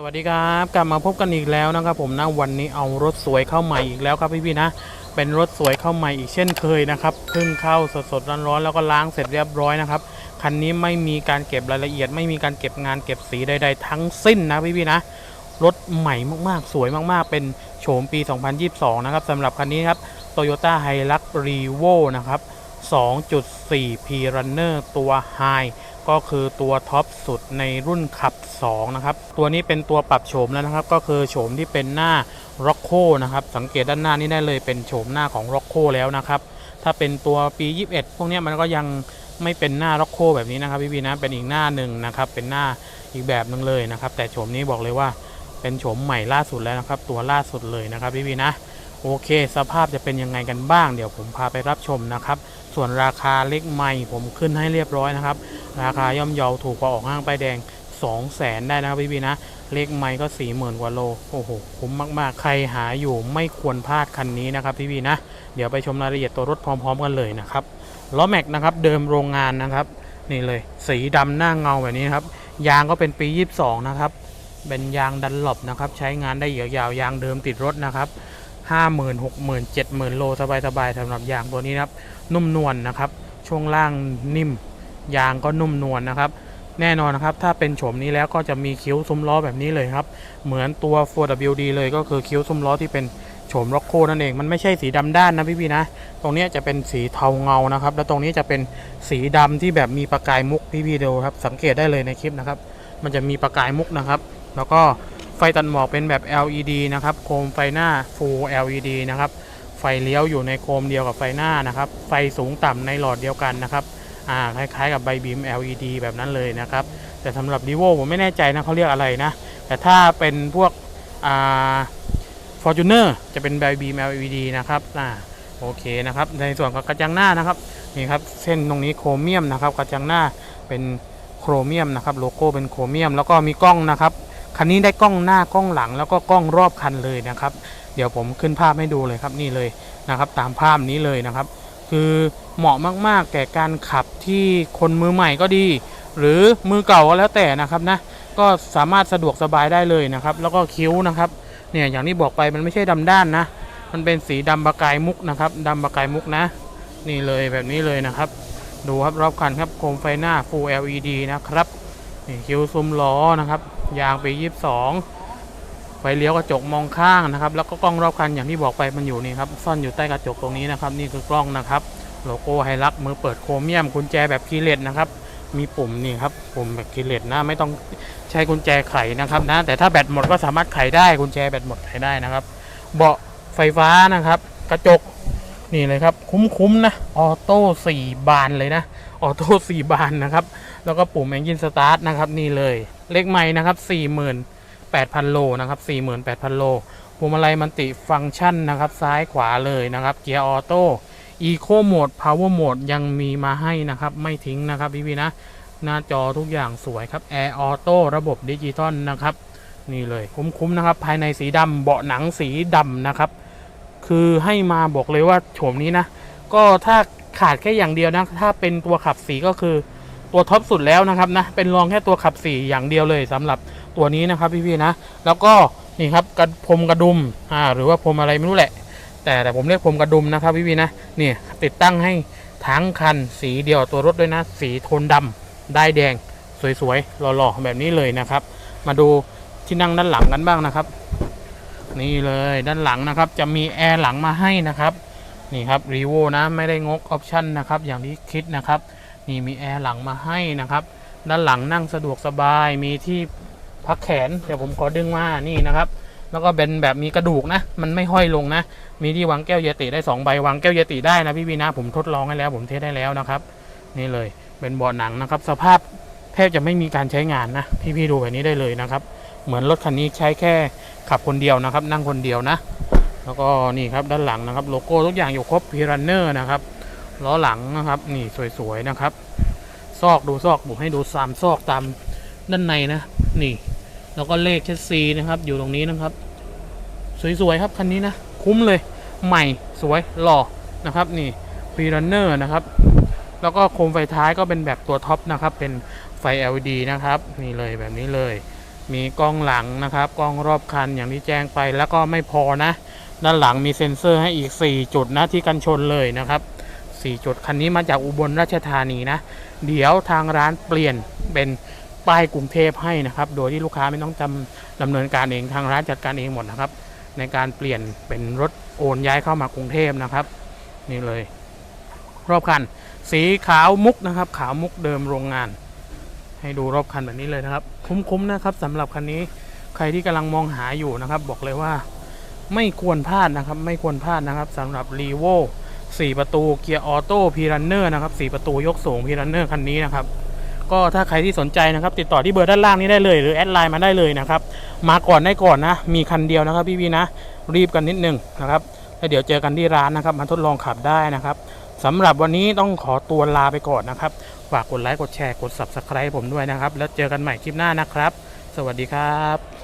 สวัสดีครับกลับมาพบกันอีกแล้วนะครับผมนะวันนี้เอารถสวยเข้าใหม่อีกแล้วครับพี่ๆนะ เป็นรถสวยเข้าใหม่อีกเช่นเคยนะครับเพิ่งเข้าสดๆร้อนๆแล้วก็ล้างเสร็จเรียบร้อยนะครับคันนี้ไม่มีการเก็บรายละเอียด ไม่มีการเก็บงานเก็บสีใด ๆ ทั้งสิ้นนะพี่ๆนะรถใหม่มากๆ สวยมากๆ เป็นโฉมปี 2022 นะครับสำหรับคันนี้ครับ Toyota Hilux Revo นะครับ 2.4 P Runner ตัว High ก็คือตัวท็อปสุดในรุ่นขับ 2 นะครับ ตัวนี้เป็นตัวปรับโฉมแล้วนะครับ ก็คือโฉมที่เป็นหน้า r o c k o นะครับ สังเกตด้านหน้านี่ได้เลยเป็นโฉมหน้าของ r o c k o แล้วนะครับ ถ้าเป็นตัวปี 21 พวกนี้มันก็ยังไม่เป็นหน้า r o c k o แบบนี้นะครับพี่พีนะ เป็นอีกหน้าหนึ่งนะครับ เป็นหน้าอีกแบบหนึ่งเลยนะครับ แต่โฉมนี้บอกเลยว่าเป็นโฉมใหม่ล่าสุดแล้วนะครับ ตัวล่าสุดเลยนะครับพี่พีนะ โอเค สภาพจะเป็นยังไงกันบ้าง เดี๋ยวผมพาไปรับชมนะครับ ส่วนราคาเล็กใหม่ผมขึ้นให้เรียบร้อยนะครับ ราคาย่อมเยาถูกกว่าออกห้างป้ายแดง 2 0 0แสนได้นะครับพี่พีนะ เลขไม่ก็ 40,000 กว่าโล โอ้โหคุ้มมากๆ ใครหาอยู่ไม่ควรพลาดคันนี้นะครับพี่พีนะ เดี๋ยวไปชมรายละเอียดตัวรถพร้อม ๆ กันเลยนะครับล้อแม็กนะครับเดิมโรงงานนะครับนี่เลย สีดำหน้าเงาแบบนี้นครับยางก็เป็นปี 22 นะครับเป็นยางดันหลบนะครับ ใช้งานได้ยาวๆยางเดิมติดรถนะครับ ห้าหมื่นหกหมื่นเจ็ดหมื่นโลสบายๆสำหรับยางตัวนี้นะครับ นุ่มนวลนะครับ ช่วงล่างนิ่ม ยางก็นุ่มนวลนะครับ แน่นอนนะครับ ถ้าเป็นโฉมนี้แล้วก็จะมีคิ้วซุ้มล้อแบบนี้เลยครับ เหมือนตัว 4WD เลยก็คือคิ้วซุ้มล้อที่เป็นโฉมร็อกโคนั่นเอง มันไม่ใช่สีดำด้านนะพี่ๆนะ ตรงนี้จะเป็นสีเทาเงานะครับ แล้วตรงนี้จะเป็นสีดำที่แบบมีประกายมุกพี่ๆดูครับ สังเกตได้เลยในคลิปนะครับ มันจะมีประกายมุกนะครับ แล้วก็ ไฟตัดหมอกเป็นแบบ LED นะครับ โคมไฟหน้า Full LED นะครับ ไฟเลี้ยวอยู่ในโคมเดียวกับไฟหน้านะครับ ไฟสูงต่ำในหลอดเดียวกันนะครับ อ่า คล้ายๆกับใบบีม LED แบบนั้นเลยนะครับ แต่สำหรับ d ีโวผมไม่แน่ใจนะเขาเรียกอะไรนะ แต่ถ้าเป็นพวก อ่า Fortuner จะเป็นใบบีม LED นะครับ อ่า โอเคนะครับ ในส่วนของกระจังหน้านะครับ นี่ครับ เส้นตรงนี้โครเมียมนะครับ กระจังหน้าเป็นโครเมียมนะครับ โลโก้เป็นโครเมียม แล้วก็มีกล้องนะครับ คันนี้ได้กล้องหน้ากล้องหลังแล้วก็กล้องรอบคันเลยนะครับ เดี๋ยวผมขึ้นภาพให้ดูเลยครับนี่เลยนะครับ ตามภาพนี้เลยนะครับ คือเหมาะมากๆ แก่การขับที่คนมือใหม่ก็ดี หรือมือเก่าก็แล้วแต่นะครับนะก็สามารถสะดวกสบายได้เลยนะครับ แล้วก็คิ้วนะครับเนี่ยอย่างที่บอกไปมันไม่ใช่ดำด้านนะ มันเป็นสีดำประกายมุกนะครับดำประกายมุกนะ นี่เลยแบบนี้เลยนะครับ ดูครับรอบคันครับโคมไฟหน้า Full LED นะครับนี่คิ้วซุ้มล้อนะครับ ยางปี22ไฟเลี้ยวกระจกมองข้างนะครับ แล้วก็กล้องรอบคันอย่างที่บอกไปมันอยู่นี่ครับซ่อนอยู่ใต้กระจกตรงนี้นะครับ นี่คือกล้องนะครับ โลโก้ไฮลักมือเปิดโครเมียมกุญแจแบบคีย์เลสนะครับมีปุ่มนี่ครับปุ่มแบบคีย์เลสนะไม่ต้องใช้กุญแจไขนะครับนะแต่ถ้าแบตหมดก็สามารถไขได้กุญแจแบตหมดไขได้นะครับ เบาะไฟฟ้านะครับ กระจกนี่เลยครับคุ้มๆนะออโต้สี่บานเลยนะออโต้สี่บานนะครับ แล้วก็ปุ่ม Engine Start นะครับนี่เลยเลขไม่นะครับ 48,000 โลนะครับ48,000 โลพวงมาลัยมันติฟังก์ชันนะครับ ซ้ายขวาเลยนะครับ เกียร์ออโต้ Eco Mode Power Mode ยังมีมาให้นะครับ ไม่ทิ้งนะครับพี่ๆนะ หน้าจอทุกอย่างสวยครับ Air Auto ระบบดิจิตอลนะครับ นี่เลยคุ้มๆนะครับ ภายในสีดำเบาะหนังสีดำนะครับ คือให้มาบอกเลยว่าโฉมนี้นะ ก็ถ้าขาดแค่อย่างเดียวนะ ถ้าเป็นตัวขับสีก็คือ ตัวท็อปสุดแล้วนะครับนะเป็นรองแค่ตัวขับสีอย่างเดียวเลยสำหรับตัวนี้นะครับพี่ๆนะ แล้วก็นี่ครับกระพรมกระดุมอ่าหรือว่าพรมอะไรไม่รู้แหละ แต่แต่ผมเรียกพรมกระดุมนะครับพี่ๆนะนี่ติดตั้งให้ทั้งคันสีเดียวตัวรถด้วยนะ สีโทนดำได้แดงสวยๆหล่อๆแบบนี้เลยนะครับ มาดูที่นั่งด้านหลังกันบ้างนะครับ นี่เลยด้านหลังนะครับ จะมีแอร์หลังมาให้นะครับนี่ครับรีโวนะไม่ได้งกออปชั่นนะครับ อย่างที่คิดนะครับ นี่มีแอร์หลังมาให้นะครับ ด้านหลังนั่งสะดวกสบายมีที่พักแขน เดี๋ยวผมขอดึงมานี่นะครับ แล้วก็เป็นแบบมีกระดูกนะ มันไม่ห้อยลงนะ มีที่วางแก้วเยติได้2ใบวางแก้วเยติได้นะพี่วีนะผมทดลองให้แล้ว ผมเทสได้แล้วนะครับ นี่เลยเป็นเบาะหนังนะครับ สภาพแทบจะไม่มีการใช้งานนะ พี่ๆดูแบบนี้ได้เลยนะครับ เหมือนรถคันนี้ใช้แค่ขับคนเดียวนะครับ นั่งคนเดียวนะ แล้วก็นี่ครับด้านหลังนะครับ โลโก้ทุกอย่างอยู่ครบพีรันเนอร์นะครับ ล้อหลังนะครับนี่สวยๆนะครับ ซอกดูซอกผมให้ดูสามซอกตามด้านในนะนี่ แล้วก็เลขเชสซีนะครับ อยู่ตรงนี้นะครับ สวยๆครับคันนี้นะคุ้มเลยใหม่สวยหล่อนะครับ นี่พีรันเนอร์นะครับ แล้วก็โคมไฟท้ายก็เป็นแบบตัวท็อปนะครับ เป็นไฟ LED นะครับ นี่เลยแบบนี้เลย มีกล้องหลังนะครับกล้องรอบคันอย่างที่แจ้งไปแล้วก็ไม่พอนะ ด้านหลังมีเซ็นเซอร์ให้อีก 4 จุดนะที่กันชนเลยนะครับ 4 จุด คันนี้มาจากอุบลราชธานีนะ เดี๋ยวทางร้านเปลี่ยนเป็นป้ายกรุงเทพให้นะครับ โดยที่ลูกค้าไม่ต้องจำดำเนินการเองทางร้านจัดการเองหมดนะครับ ในการเปลี่ยนเป็นรถโอนย้ายเข้ามากรุงเทพนะครับ นี่เลย รอบคัน สีขาวมุกนะครับ ขาวมุกเดิมโรงงาน ให้ดูรอบคันแบบนี้เลยนะครับ คุ้มๆนะครับสำหรับคันนี้ใครที่กำลังมองหาอยู่นะครับ บอกเลยว่าไม่ควรพลาดนะครับ ไม่ควรพลาดนะครับสำหรับ r ีโว 4 ประตูเกียร์ออโต้พีรันเนอร์นะครับ4ประตูยกสูงพีรันเนอร์คันนี้นะครับก็ถ้าใครที่สนใจนะครับ ติดต่อที่เบอร์ด้านล่างนี้ได้เลยหรือแอดไลน์มาได้เลยนะครับ มาก่อนได้ก่อนนะ มีคันเดียวนะครับพี่ๆนะ รีบกันนิดนึงนะครับแล้วเดี๋ยวเจอกันที่ร้านนะครับ มาทดลองขับได้นะครับสำหรับวันนี้ต้องขอตัวลาไปก่อนนะครับ ฝากกดไลค์กดแชร์กด Subscribe ผมด้วยนะครับ แล้วเจอกันใหม่คลิปหน้านะครับ สวัสดีครับ